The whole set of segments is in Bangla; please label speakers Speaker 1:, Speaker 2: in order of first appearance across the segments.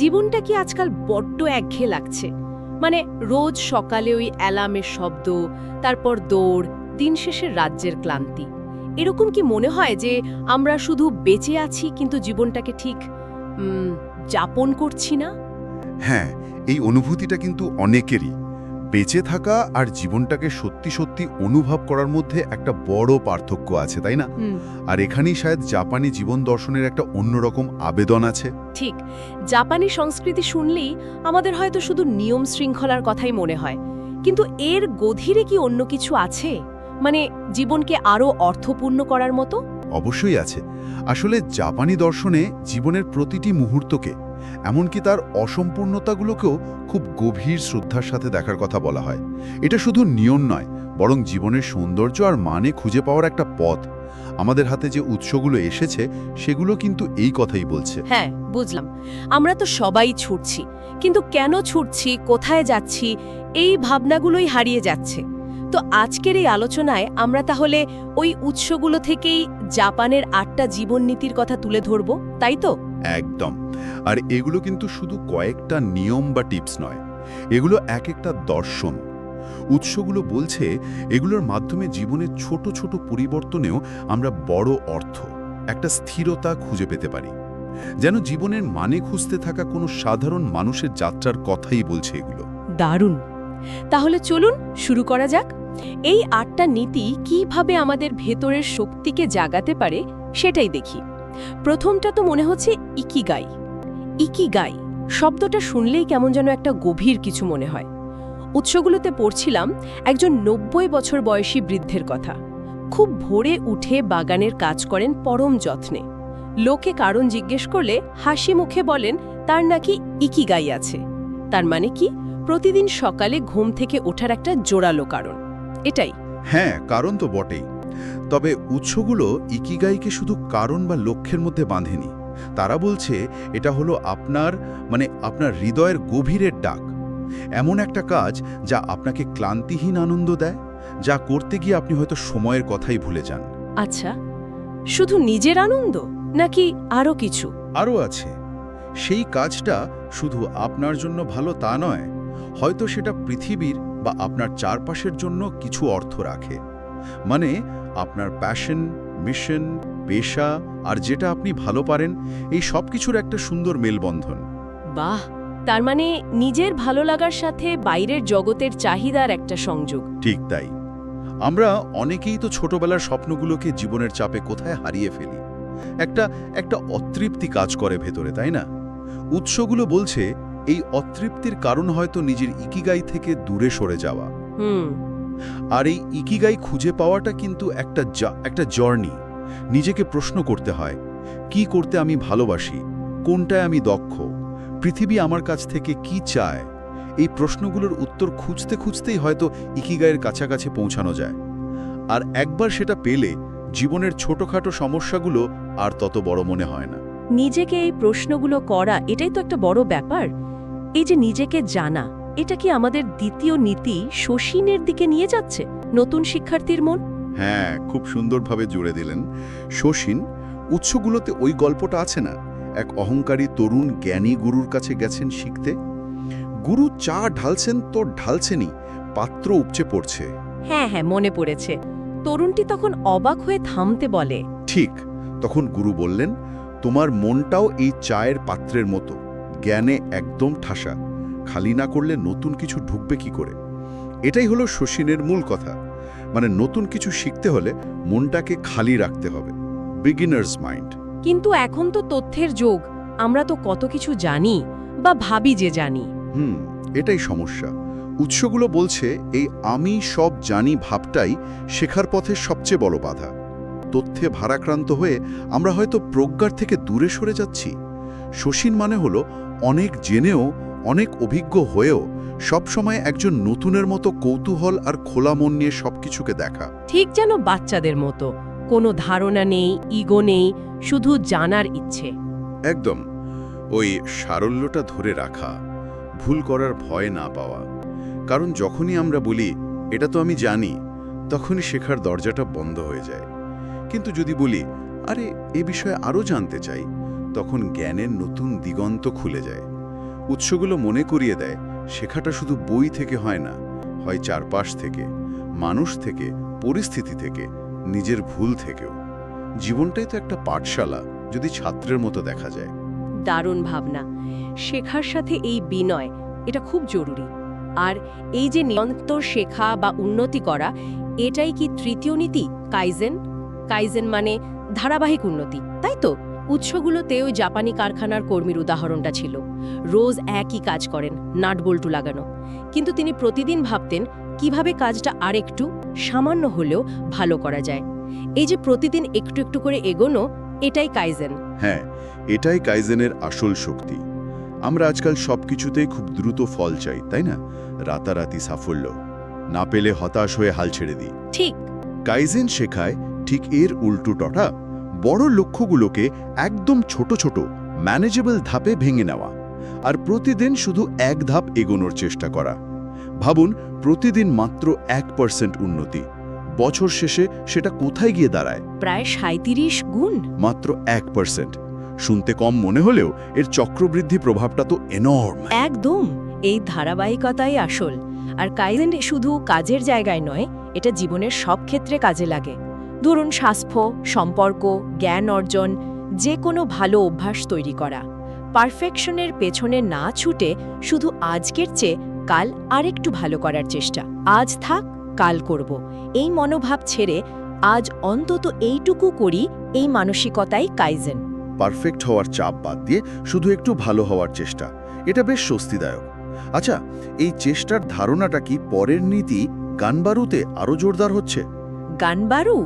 Speaker 1: জীবনটা কি আজকাল বড্ড একঘেয়ে লাগছে। মানে রোজ সকালে ওই অ্যালার্মের শব্দ, তারপর দৌড়, দিন শেষের রাজ্যের ক্লান্তি। এরকম কি মনে হয় যে আমরা শুধু বেঁচে আছি কিন্তু জীবনটাকে ঠিক যাপন করছি না?
Speaker 2: হ্যাঁ এই অনুভূতিটা কিন্তু অনেকেরই। বেঁচে থাকা আর জীবনটাকে সত্যি সত্যি অনুভব করার মধ্যে একটা বড় পার্থক্য আছে তাই না? আর এখানেই শায়দ জাপানি জীবন দর্শনের একটা অন্যরকম আবেদন আছে।
Speaker 1: ঠিক। জাপানি সংস্কৃতি শুনলেই আমাদের হয়তো শুধু নিয়ম শৃঙ্খলার কথাই মনে হয়। কিন্তু এর গধীরে কি অন্য কিছু আছে? মানে জীবনকে আরও অর্থপূর্ণ করার মতো?
Speaker 2: অবশ্যই আছে। আসলে জাপানি দর্শনে জীবনের প্রতিটি মুহূর্তকে এমনকি তার অসম্পূর্ণতাগুলোকেও খুব গভীর শ্রদ্ধার সাথে দেখার কথা বলা হয়। এটা শুধু নিয়ম নয় বরং জীবনের সৌন্দর্য আর মানে খুঁজে পাওয়ার একটা পথ। আমাদের হাতে যে উৎসগুলো এসেছে সেগুলো কিন্তু এই কথাই বলছে।
Speaker 1: হ্যাঁ বুঝলাম। আমরা তো সবাই ছুটছি কিন্তু কেন ছুটছি কোথায় যাচ্ছি এই ভাবনাগুলোই হারিয়ে যাচ্ছে। তো আজকের এই আলোচনায় আমরা তাহলে ওই উৎসগুলো থেকেই জাপানের আটটা জীবননীতির কথা তুলে ধরব তাই তো?
Speaker 2: একদম। আর এগুলো কিন্তু শুধু কয়েকটা নিয়ম বা টিপস নয়, এগুলো এক একটা দর্শন। উৎসগুলো বলছে এগুলোর মাধ্যমে জীবনের ছোট ছোট পরিবর্তনেও আমরা বড় অর্থ, একটা স্থিরতা খুঁজে পেতে পারি। যেন জীবনের মানে খুঁজতে থাকা কোনো সাধারণ মানুষের যাত্রার কথাই বলছে এগুলো।
Speaker 1: দারুণ! তাহলে চলুন শুরু করা যাক। এই আটটা নীতি কীভাবে আমাদের ভেতরের শক্তিকে জাগাতে পারে সেটাই দেখি। প্রথমটা তো মনে হচ্ছে ইকিগাই। ইকিগাই শব্দটা শুনলেই কেমন যেন একটা গভীর কিছু মনে হয়। উৎসগুলোতে পড়ছিলাম একজন নব্বই বছর বয়সী বৃদ্ধের কথা। খুব ভোরে উঠে বাগানের কাজ করেন পরম যত্নে। লোকে কারণ জিজ্ঞেস করলে হাসি মুখে বলেন, তার নাকি ইকিগাই আছে? তার মানে কি? প্রতিদিন সকালে ঘুম থেকে ওঠার একটা জোরালো কারণ। এটাই।
Speaker 2: হ্যাঁ কারণ তো বটেই। তবে উৎসগুলো ইকিগাইকে শুধু কারণ বা লক্ষ্যের মধ্যে বাঁধেনি। তারা বলছে এটা হলো আপনার মানে আপনার হৃদয়ের গভীরের ডাক। এমন একটা কাজ যা আপনাকে ক্লান্তিহীন আনন্দ দেয় যা করতে গিয়ে আপনি হয়তো সময়ের কথাই ভুলে যান।
Speaker 1: আচ্ছা শুধু নিজের আনন্দ নাকি আরও কিছু?
Speaker 2: আরও আছে। সেই কাজটা শুধু আপনার জন্য ভালো তা নয় হয়তো সেটা পৃথিবীর বা আপনার চারপাশের জন্য কিছু অর্থ রাখে। মানে আপনার প্যাশন মিশন পেশা আর যেটা আপনি ভালো পারেন এই সব কিছুর একটা সুন্দর মেলবন্ধন।
Speaker 1: বাহ! তার মানে নিজের ভালো লাগার সাথে বাইরের জগতের চাহিদার একটা সংযোগ।
Speaker 2: ঠিক তাই। আমরা অনেকেই তো ছোটবেলার স্বপ্নগুলোকে জীবনের চাপে কোথায় হারিয়ে ফেলি। একটা একটা অতৃপ্তি কাজ করে ভেতরে তাই না? উৎসগুলো বলছে এই অতৃপ্তির কারণ হয়তো নিজের ইকিগাই থেকে দূরে সরে যাওয়া।
Speaker 1: হুম।
Speaker 2: আর এই ইকিগাই খুঁজে পাওয়াটা কিন্তু একটা একটা জার্নি। নিজেকে প্রশ্ন করতে হয়, কি করতে আমি ভালোবাসি? কোনটায় আমি দক্ষ? পৃথিবী আমার কাছ থেকে কি চায়? এই প্রশ্নগুলোর উত্তর খুঁজতে খুঁজতেই হয়তো ইকিগাইয়ের কাছাকাছি পৌঁছানো যায়। আর একবার সেটা পেলে জীবনের ছোটখাটো সমস্যাগুলো আর তত বড় মনে হয় না।
Speaker 1: নিজেকে এই প্রশ্নগুলো করা এটাই তো একটা বড় ব্যাপার। এই যে নিজেকে জানা, এটা কি আমাদের দ্বিতীয় নীতি শশীনের দিকে নিয়ে যাচ্ছে? নতুন শিক্ষার্থীর মন?
Speaker 2: হ্যাঁ খুব সুন্দরভাবে জুড়ে দিলেন। শশীন উৎসগুলোতে ওই গল্পটা আছে না? এক অহংকারী তরুণ জ্ঞানী গুরুর কাছে গেছেন শিখতে। গুরু চা ঢালছেন তো ঢালছেনই পাত্র উপচে পড়ছে।
Speaker 1: হ্যাঁ হ্যাঁ মনে পড়েছে। তরুণটি তখন অবাক হয়ে থামতে বলে
Speaker 2: ঠিক তখন গুরু বললেন তোমার মনটাও এই চায়ের পাত্রের মতো। জ্ঞানে একদম ঠাসা। খালি না করলে নতুন কিছু ঢুকবে কি করে? এটাই হলো শশীনের মূল কথা। মানে নতুন কিছু শিখতে হলে মনটাকে খালি রাখতে হবে। বিগিনার্স মাইন্ড
Speaker 1: কিন্তু এখন তো তথ্যের যোগ। আমরা তো কত কিছু জানি বা ভাবি যে জানি।
Speaker 2: হুম এটাই সমস্যা। উৎসগুলো বলছে এই আমি সব জানি ভাবটাই শেখার পথের সবচেয়ে বড় বাধা। তথ্যে ভারাক্রান্ত হয়ে আমরা হয়তো প্রজ্ঞার থেকে দূরে সরে যাচ্ছি। শশীন মানে হলো অনেক জেনেও অনেক অভিজ্ঞ হয়েও সবসময় একজন নতুনের মতো কৌতূহল আর খোলা মন নিয়ে সবকিছুকে দেখা।
Speaker 1: ঠিক যেন বাচ্চাদের মতো। কোনো ধারণা নেই ইগো নেই শুধু জানার ইচ্ছে।
Speaker 2: একদম। ওই সারল্যটা ধরে রাখা ভুল করার ভয় না পাওয়া। কারণ যখনই আমরা বলি এটা তো আমি জানি তখনই শেখার দরজাটা বন্ধ হয়ে যায়। কিন্তু যদি বলি আরে এ বিষয়ে আরও জানতে চাই তখন জ্ঞানের নতুন দিগন্ত খুলে যায়। উৎসগুলো মনে করিয়ে দেয়, শেখাটা শুধু বই থেকে হয় না, হয় চারপাশ থেকে, মানুষ থেকে, পরিস্থিতি থেকে, নিজের ভুল থেকেও। জীবনটাই তো একটা পাঠশালা, যদি ছাত্রের মতো দেখা যায়।
Speaker 1: দারুণ ভাবনা। শেখার সাথে এই বিনয়, এটা খুব জরুরি। আর এই যে নিরন্তর শেখা বা উন্নতি করা, এটাই কি তৃতীয় নীতি, কাইজেন? কাইজেন মানে ধারাবাহিক উন্নতি, তাই তো? উৎসগুলোতে ওই জাপানি কারখানার কর্মীর উদাহরণটা ছিল। রোজ একই কাজ করেন নাটবল্টু লাগানো। কিন্তু তিনি প্রতিদিন ভাবতেন কীভাবে কাজটা আরেকটু সামান্য হলেও ভালো করা যায়। এই যে প্রতিদিন একটু একটু করে এগোনো এটাই কাইজেন।
Speaker 2: হ্যাঁ এটাই কাইজেনের আসল শক্তি। আমরা আজকাল সব কিছুতেই খুব দ্রুত ফল চাই তাই না? রাতারাতি সাফল্য। না পেলে হতাশ হয়ে হাল ছেড়ে দিই।
Speaker 1: ঠিক।
Speaker 2: কাইজেন শেখায় ঠিক এর উল্টোটা বড় লক্ষ্যগুলোকে একদম ছোট ছোট ম্যানেজেবল ধাপে ভেঙে নেওয়া আর প্রতিদিন শুধু এক ধাপ এগোনোর চেষ্টা করা। ভাবুন প্রতিদিন মাত্র এক পার্সেন্ট উন্নতি। বছর শেষে সেটা কোথায় গিয়ে দাঁড়ায়?
Speaker 1: প্রায় সাঁত্রিশ গুণ।
Speaker 2: মাত্র এক পার্সেন্ট শুনতে কম মনে হলেও এর চক্রবৃদ্ধি প্রভাবটা তো এনর্ম
Speaker 1: একদম। এই ধারাবাহিকতাই আসল। আর কাইজেন শুধু কাজের জায়গায় নয় এটা জীবনের সব ক্ষেত্রে কাজে লাগে। ধরুন স্বাস্থ্য সম্পর্ক জ্ঞান অর্জন যে কোনো ভালো অভ্যাস তৈরি করা। পারফেকশনের পেছনে না ছুটে শুধু আজকের চেয়ে কাল আরেকটু ভালো করার চেষ্টা। আজ থাক কাল করব। এই মনোভাব ছেড়ে আজ অন্তত এইটুকু করি এই মানসিকতাই কাইজেন।
Speaker 2: পারফেক্ট হওয়ার চাপ বাদ দিয়ে শুধু একটু ভালো হওয়ার চেষ্টা। এটা বেশ স্বস্তিদায়ক। আচ্ছা এই চেষ্টার ধারণাটা কি পরের নীতি গানবারুতে আরও জোরদার হচ্ছে?
Speaker 1: গানবারু?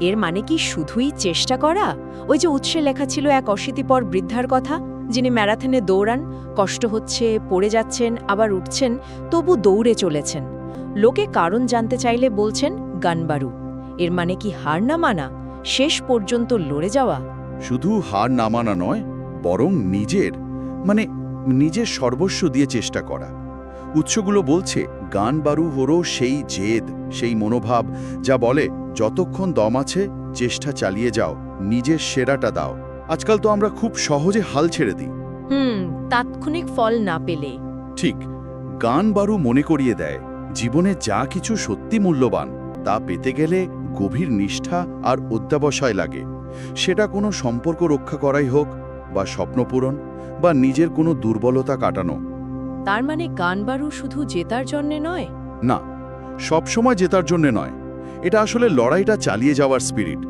Speaker 1: এর মানে কি শুধুই চেষ্টা করা? ওই যে উৎসে লেখা ছিল এক অশীতিপর বৃদ্ধার কথা, যিনি ম্যারাথনে দৌড়ান, কষ্ট হচ্ছে, পড়ে যাচ্ছেন, আবার উঠছেন, তবু দৌড়ে চলেছেন। লোকে কারণ জানতে চাইলে বলছেন, গানবারু। এর মানে কি হার না মানা? শেষ পর্যন্ত লড়ে যাওয়া?
Speaker 2: শুধু হার নামানা নয়, বরং নিজের মানে নিজের সর্বস্ব দিয়ে চেষ্টা করা। উৎসগুলো বলছে গান বারু হরো সেই জেদ, সেই মনোভাব, যা বলে যতক্ষণ দম আছে চেষ্টা চালিয়ে যাও নিজের সেরাটা দাও। আজকাল তো আমরা খুব সহজে হাল ছেড়ে দিই।
Speaker 1: হুম তাৎক্ষণিক ফল না পেলে।
Speaker 2: ঠিক গান বারু মনে করিয়ে দেয় জীবনে যা কিছু সত্যি মূল্যবান তা পেতে গেলে গভীর নিষ্ঠা আর অধ্যাবসায় লাগে। সেটা কোনো সম্পর্ক রক্ষা করাই হোক বা স্বপ্নপূরণ বা নিজের কোনো দুর্বলতা কাটানো।
Speaker 1: তার মানে গানবারু শুধু জেতার জন্যে নয়?
Speaker 2: না সবসময় জেতার জন্যে নয়। এটা আসলে লড়াইটা চালিয়ে যাওয়ার স্পিরিট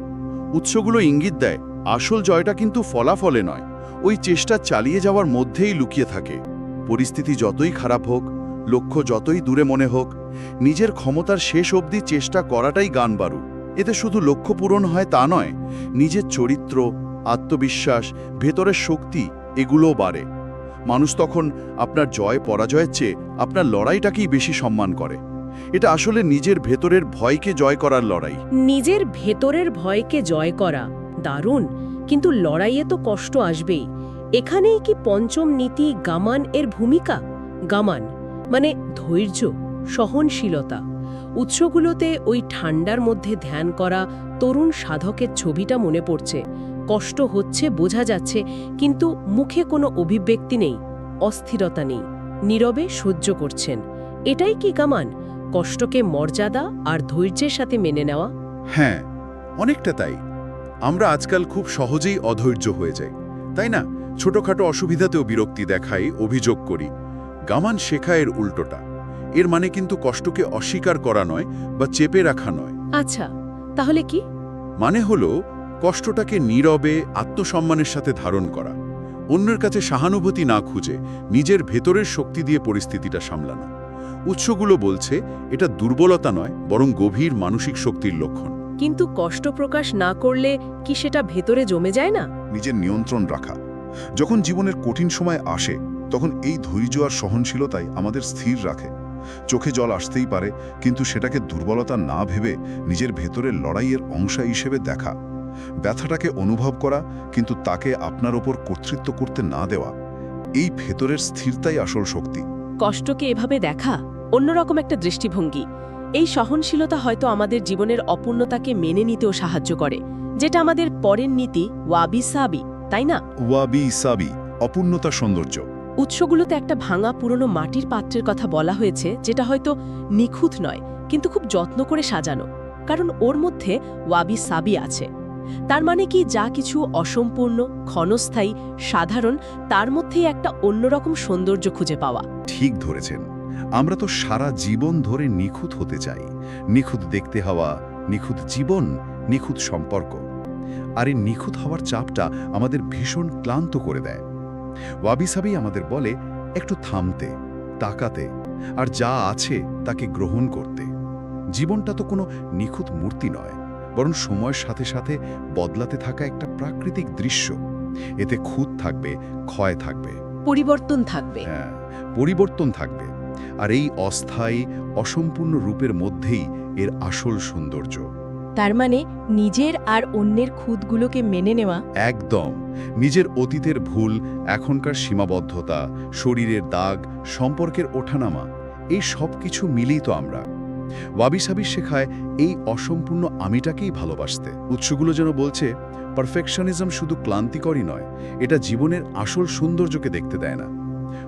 Speaker 2: উৎসগুলো ইঙ্গিত দেয়, আসল জয়টা কিন্তু ফলাফলে নয়, ওই চেষ্টা চালিয়ে যাওয়ার মধ্যেই লুকিয়ে থাকে। পরিস্থিতি যতই খারাপ হোক, লক্ষ্য যতই দূরে মনে হোক, নিজের ক্ষমতার শেষ অবধি চেষ্টা করাটাই গান বারু। এতে শুধু লক্ষ্য পূরণ হয় তা নয়, নিজের চরিত্র, আত্মবিশ্বাস, ভেতরের শক্তি, এগুলোও বাড়ে। মানুষ তখন আপনার জয় পরাজয়ের চেয়ে আপনার লড়াইটাকেই বেশি সম্মান করে। এটা আসলে নিজের ভেতরের ভয়কে জয় করার লড়াই।
Speaker 1: নিজের ভেতরের ভয়কে জয় করা। দারুণ। কিন্তু লড়াইয়ে তো কষ্ট আসবেই। এখানেই কি পঞ্চম নীতি গামান এর ভূমিকা? গামান মানে ধৈর্য, সহনশীলতা। উৎসগুলোতে ওই ঠান্ডার মধ্যে ধ্যান করা তরুণ সাধকের ছবিটা মনে পড়ছে। কষ্ট হচ্ছে, বোঝা যাচ্ছে, কিন্তু মুখে কোনো অভিব্যক্তি নেই, অস্থিরতা নেই। নীরবে সহ্য করছেন। এটাই কি গামান? কষ্টকে মর্যাদা আর ধৈর্যের সাথে মেনে নেওয়া।
Speaker 2: হ্যাঁ অনেকটা তাই। আমরা আজকাল খুব সহজেই অধৈর্য হয়ে যাই তাই না? ছোটখাটো অসুবিধাতেও বিরক্তি দেখাই অভিযোগ করি। গামান শেখা এর উল্টোটা। এর মানে কিন্তু কষ্টকে অস্বীকার করা নয় বা চেপে রাখা নয়।
Speaker 1: আচ্ছা তাহলে কি?
Speaker 2: মানে হলো কষ্টটাকে নীরবে আত্মসম্মানের সাথে ধারণ করা। অন্যের কাছে সহানুভূতি না খুঁজে নিজের ভেতরের শক্তি দিয়ে পরিস্থিতিটা সামলানো। উৎসগুলো বলছে এটা দুর্বলতা নয় বরং গভীর মানসিক শক্তির লক্ষণ।
Speaker 1: কিন্তু কষ্ট প্রকাশ না করলে কি সেটা ভেতরে জমে যায় না?
Speaker 3: নিজের নিয়ন্ত্রণ রাখা। যখন জীবনের কঠিন সময় আসে তখন এই ধৈর্য আর সহনশীলতাই আমাদের স্থির রাখে। চোখে জল আসতেই পারে কিন্তু সেটাকে দুর্বলতা না ভেবে নিজের ভেতরের লড়াইয়ের অংশ হিসেবে দেখা। ব্যথাটাকে অনুভব করা কিন্তু তাকে আপনার ওপর কর্তৃত্ব করতে না দেওয়া। এই ভেতরের স্থিরতাই আসল শক্তি।
Speaker 1: কষ্টকে এভাবে দেখা? অন্যরকম একটা দৃষ্টিভঙ্গি। এই সহনশীলতা হয়তো আমাদের জীবনের অপূর্ণতাকে মেনে নিতেও সাহায্য করে যেটা আমাদের পরের নীতি ওয়াবি সাবি তাই না?
Speaker 3: ওয়াবি সাবি অপূর্ণতা সৌন্দর্য।
Speaker 1: উৎসগুলোতে একটা ভাঙা পুরনো মাটির পাত্রের কথা বলা হয়েছে যেটা হয়তো নিখুঁত নয় কিন্তু খুব যত্ন করে সাজানো কারণ ওর মধ্যে ওয়াবি সাবি আছে। তার মানে কি যা কিছু অসম্পূর্ণ ক্ষণস্থায়ী সাধারণ তার মধ্যেই একটা অন্যরকম সৌন্দর্য খুঁজে পাওয়া।
Speaker 2: ঠিক ধরেছেন। আমরা তো সারা জীবন ধরে নিখুঁত হতে চাই। নিখুঁত দেখতে হওয়া নিখুঁত জীবন নিখুঁত সম্পর্ক। আর এই নিখুঁত হওয়ার চাপটা আমাদের ভীষণ ক্লান্ত করে দেয়। ওয়াবিসাবি আমাদের বলে একটু থামতে তাকাতে আর যা আছে তাকে গ্রহণ করতে। জীবনটা তো কোনো নিখুঁত মূর্তি নয় বরং সময়ের সাথে সাথে বদলাতে থাকা একটা প্রাকৃতিক দৃশ্য। এতে খুঁত থাকবে ক্ষয় থাকবে।
Speaker 1: পরিবর্তন থাকবে।
Speaker 2: হ্যাঁ পরিবর্তন থাকবে। আর এই অস্থায়ী অসম্পূর্ণ রূপের মধ্যেই এর আসল সৌন্দর্য।
Speaker 1: তার মানে নিজের আর অন্যের খুদগুলোকে মেনে নেওয়া?
Speaker 2: একদম। নিজের অতীতের ভুল এখনকার সীমাবদ্ধতা শরীরের দাগ সম্পর্কের ওঠানামা এই সব কিছু মিলেই তো আমরা। ওয়াবিসাবি শেখায় এই অসম্পূর্ণ আমিটাকেই ভালোবাসতে। উৎসগুলো যেন বলছে পারফেকশনিজম শুধু ক্লান্তিকরই নয় এটা জীবনের আসল সৌন্দর্যকে দেখতে দেয় না।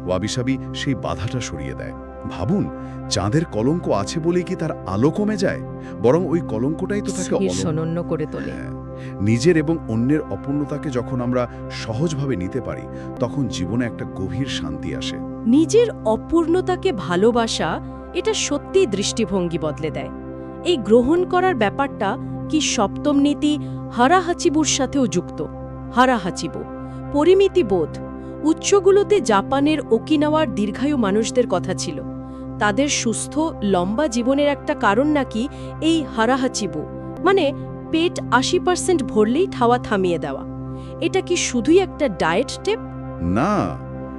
Speaker 2: ওয়াবিসাবি সেই বাধাটা সরিয়ে দেয়। ভাবুন চাঁদের কলঙ্ক আছে বলেই কি তার আলো কমে যায়? বরং ওই কলঙ্কটাই তো তাকে
Speaker 1: সনন্য করে তোলে।
Speaker 2: হ্যাঁ, নিজের এবং অন্যের অপূর্ণতাকে যখন আমরা সহজভাবে নিতে পারি তখন জীবনে একটা গভীর শান্তি আসে।
Speaker 1: নিজের অপূর্ণতাকে ভালোবাসা এটা সত্যিই দৃষ্টিভঙ্গি বদলে দেয়। এই গ্রহণ করার ব্যাপারটা কি সপ্তম নীতি হারাহাচিবুর সাথেও যুক্ত? হারাহাচিবু পরিমিতি বোধ। উৎসগুলোতে জাপানের ওকিনাওয়ার দীর্ঘায়ু মানুষদের কথা ছিল। তাদের সুস্থ, লম্বা জীবনের একটা কারণ নাকি এই হারাহাচিবু। মানে পেট আশি পার্সেন্ট ভরলেই ঠাওয়া থামিয়ে দেওয়া। এটা কি শুধুই একটা ডায়েট টেপ?
Speaker 2: না,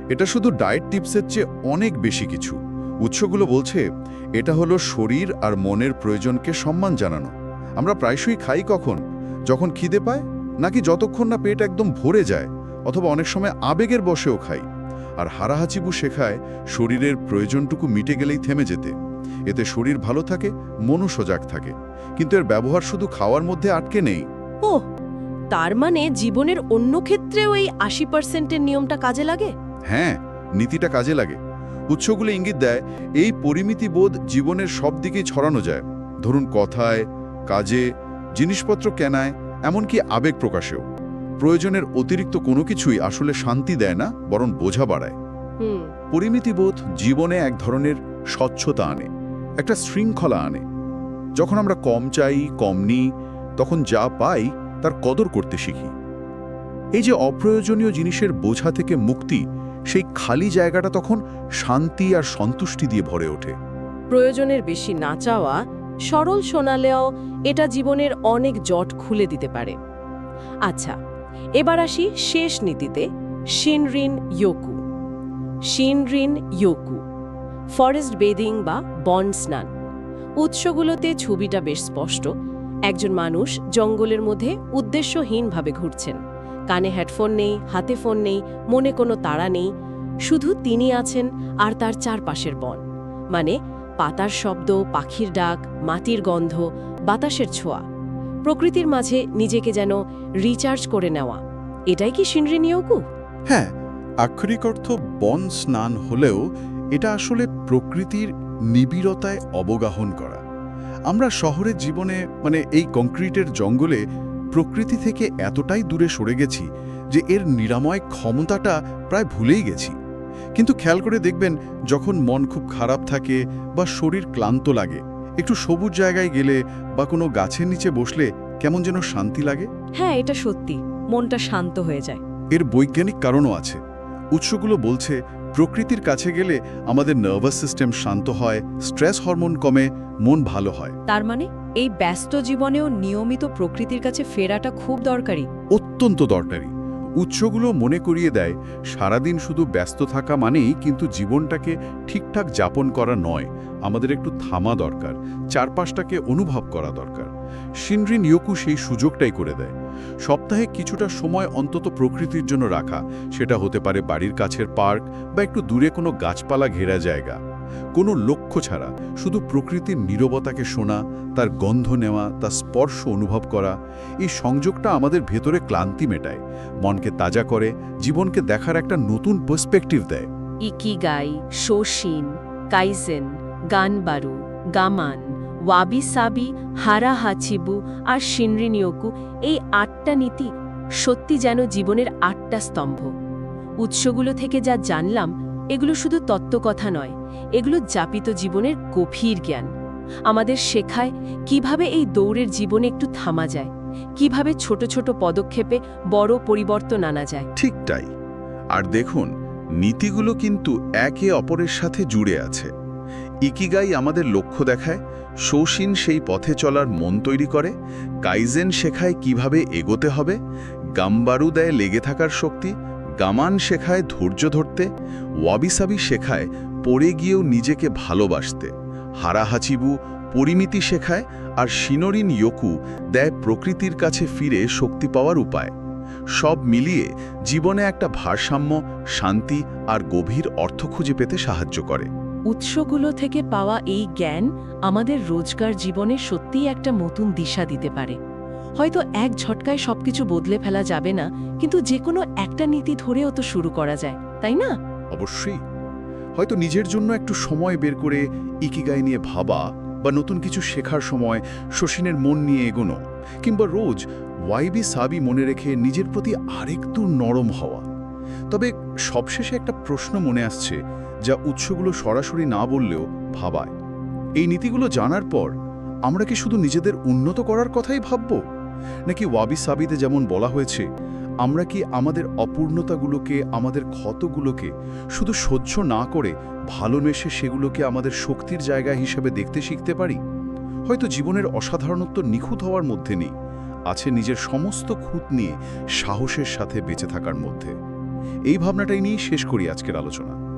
Speaker 2: এটা শুধু ডায়েট টিপসের চেয়ে অনেক বেশি কিছু। উৎসগুলো বলছে, এটা হলো শরীর আর মনের প্রয়োজনকে সম্মান জানানো। আমরা প্রায়শই খাই কখন? যখন খিদে পায়? নাকি যতক্ষণ না পেট একদম ভরে যায়? অথবা অনেক সময় আবেগের বসেও খাই। আর হারাহাচিবু শেখায় শরীরের প্রয়োজনটুকু মিটে গেলেই থেমে যেতে। এতে শরীর ভালো থাকে মনও সজাগ থাকে। কিন্তু এর ব্যবহার শুধু খাওয়ার মধ্যে আটকে নেই।
Speaker 1: ও তার মানে জীবনের অন্য ক্ষেত্রেও এই আশি পার্সেন্টের নিয়মটা কাজে লাগে?
Speaker 2: হ্যাঁ নীতিটা কাজে লাগে। উৎসগুলো ইঙ্গিত দেয় এই পরিমিতি বোধ জীবনের সব দিকেই ছড়ানো যায়। ধরুন কথায় কাজে জিনিসপত্র কেনায় এমনকি আবেগ প্রকাশেও। প্রয়োজনের অতিরিক্ত কোনো কিছুই আসলে শান্তি দেয় না বরং বোঝা বাড়ায়। পরিমিতিবোধ জীবনে এক ধরনের স্বচ্ছতা আনে একটা শৃঙ্খলা আনে। যখন আমরা কম চাই কম নিই তখন যা পাই তার কদর করতে শিখি। এই যে অপ্রয়োজনীয় জিনিসের বোঝা থেকে মুক্তি সেই খালি জায়গাটা তখন শান্তি আর সন্তুষ্টি দিয়ে ভরে ওঠে।
Speaker 1: প্রয়োজনের বেশি না চাওয়া সরল শোনালেও এটা জীবনের অনেক জট খুলে দিতে পারে। আচ্ছা এবার আসি শেষ নীতিতে শিনরিন ইয়োকু। শিনরিন ইয়োকু, ফরেস্ট বেদিং বা বন স্নান। উৎসগুলোতে ছবিটা বেশ স্পষ্ট। একজন মানুষ জঙ্গলের মধ্যে উদ্দেশ্যহীনভাবে ঘুরছেন। কানে হেডফোন নেই, হাতে ফোন নেই, মনে কোনো তাড়া নেই। শুধু তিনি আছেন আর তার চারপাশের বন। মানে পাতার শব্দ, পাখির ডাক, মাটির গন্ধ, বাতাসের ছোঁয়া। প্রকৃতির মাঝে নিজেকে যেন রিচার্জ করে নেওয়া। এটাই কি সিনরিনিয়কু
Speaker 4: হ্যাঁ আক্ষরিক অর্থ বন স্নান হলেও এটা আসলে প্রকৃতির নিবিড়তায় অবগাহন করা। আমরা শহরের জীবনে মানে এই কংক্রিটের জঙ্গলে প্রকৃতি থেকে এতটাই দূরে সরে গেছি যে এর নিরাময় ক্ষমতাটা প্রায় ভুলেই গেছি। কিন্তু খেয়াল করে দেখবেন, যখন মন খুব খারাপ থাকে বা শরীর ক্লান্ত লাগে একটু সবুজ জায়গায় গেলে বা কোনো গাছের নিচে বসলে কেমন যেন শান্তি লাগে?
Speaker 1: হ্যাঁ এটা সত্যি। মনটা শান্ত হয়ে যায়।
Speaker 4: এর বৈজ্ঞানিক কারণও আছে। উৎসগুলো বলছে প্রকৃতির কাছে গেলে আমাদের নার্ভাস সিস্টেম শান্ত হয় স্ট্রেস হরমোন কমে মন ভালো হয়।
Speaker 1: তার মানে এই ব্যস্ত জীবনেও নিয়মিত প্রকৃতির কাছে ফেরাটা খুব দরকারি।
Speaker 4: অত্যন্ত দরকারি। উৎসগুলো মনে করিয়ে দেয়, সারাদিন শুধু ব্যস্ত থাকা মানেই কিন্তু জীবনটাকে ঠিকঠাক যাপন করা নয়, আমাদের একটু থামা দরকার, চারপাশটাকে অনুভব করা দরকার। সিনরিন ইয়োকু সেই সুযোগটাই করে দেয়। সপ্তাহে কিছুটা সময় অন্তত প্রকৃতির জন্য রাখা, সেটা হতে পারে বাড়ির কাছের পার্ক বা একটু দূরে কোনো গাছপালা ঘেরা জায়গা। কোনো লক্ষ্য ছাড়া, শুধু প্রকৃতির নীরবতাকে শোনা, তার গন্ধ নেওয়া, তার স্পর্শ অনুভব করা, এই সংযোগটা আমাদের ভেতরে ক্লান্তি মেটায়, মনকে তাজা করে, জীবনকে দেখার একটা নতুন পার্সপেক্টিভ দেয়।
Speaker 1: ইকিগাই শোশিন কাইজেন, গানবারু, গামান, ওয়াবি সাবি, হারা হাচিবু আর সিনরিনিয়কু এই আটটা নীতি সত্যি যেন জীবনের আটটা স্তম্ভ। উৎসগুলো থেকে যা জানলাম এগুলো শুধু তত্ত্বকথা নয়, এগুলো যাপিত জীবনের গভীর জ্ঞান। আমাদের শেখায় কীভাবে এই দৌড়ের জীবনে একটু থামা যায়, কীভাবে ছোট ছোট পদক্ষেপে বড় পরিবর্তন আনা যায়।
Speaker 2: ঠিক তাই। আর দেখুন, নীতিগুলো কিন্তু একে অপরের সাথে জুড়ে আছে। ইকিগাই আমাদের লক্ষ্য দেখায় শৌসিন সেই পথে চলার মন তৈরি করে, কাইজেন শেখায় কীভাবে এগোতে হবে, গাম্বারু দেয় লেগে থাকার শক্তি গামান শেখায় ধৈর্য ধরতে, ওয়াবিসাবি শেখায় পড়ে গিয়েও নিজেকে ভালোবাসতে। হারাহাচিবু পরিমিতি শেখায় আর শিনোরিন ইয়োকু দেয় প্রকৃতির কাছে ফিরে শক্তি পাওয়ার উপায়। সব মিলিয়ে জীবনে একটা ভারসাম্য, শান্তি আর গভীর অর্থ খুঁজে পেতে সাহায্য করে।
Speaker 1: উৎসগুলো থেকে পাওয়া এই জ্ঞান আমাদের রোজকার জীবনে সত্যিই একটা নতুন দিশা দিতে পারে। হয়তো এক ঝটকায় সবকিছু বদলে ফেলা যাবে না, কিন্তু যে কোনো একটা নীতি ধরেও তো শুরু করা যায়, তাই না?
Speaker 2: অবশ্যই। হয়তো নিজের জন্য একটু সময় বের করে ইকিগাই নিয়ে ভাবা বা নতুন কিছু শেখার সময় শশিনের মন নিয়ে এগোনো, কিংবা রোজ ওয়াইবি সাবি মনে রেখে নিজের প্রতি আরেকটু নরম হওয়া। তবে সবশেষে একটা প্রশ্ন মনে আসছে, যা উৎসগুলো সরাসরি না বললেও ভাবায়। এই নীতিগুলো জানার পর আমরা কি শুধু নিজেদের উন্নত করার কথাই ভাবব? নাকি ওয়াবি সাবিতে যেমন বলা হয়েছে, আমরা কি আমাদের অপূর্ণতাগুলোকে, আমাদের ক্ষতগুলোকে শুধু সহ্য না করে ভালোমেসে সেগুলোকে আমাদের শক্তির জায়গা হিসেবে দেখতে শিখতে পারি? হয়তো জীবনের অসাধারণত্ব নিখুঁত হওয়ার মধ্যে নেই, আছে নিজের সমস্ত খুঁত নিয়ে সাহসের সাথে বেঁচে থাকার মধ্যে। এই ভাবনাটাই নিয়েই শেষ করি আজকের আলোচনা।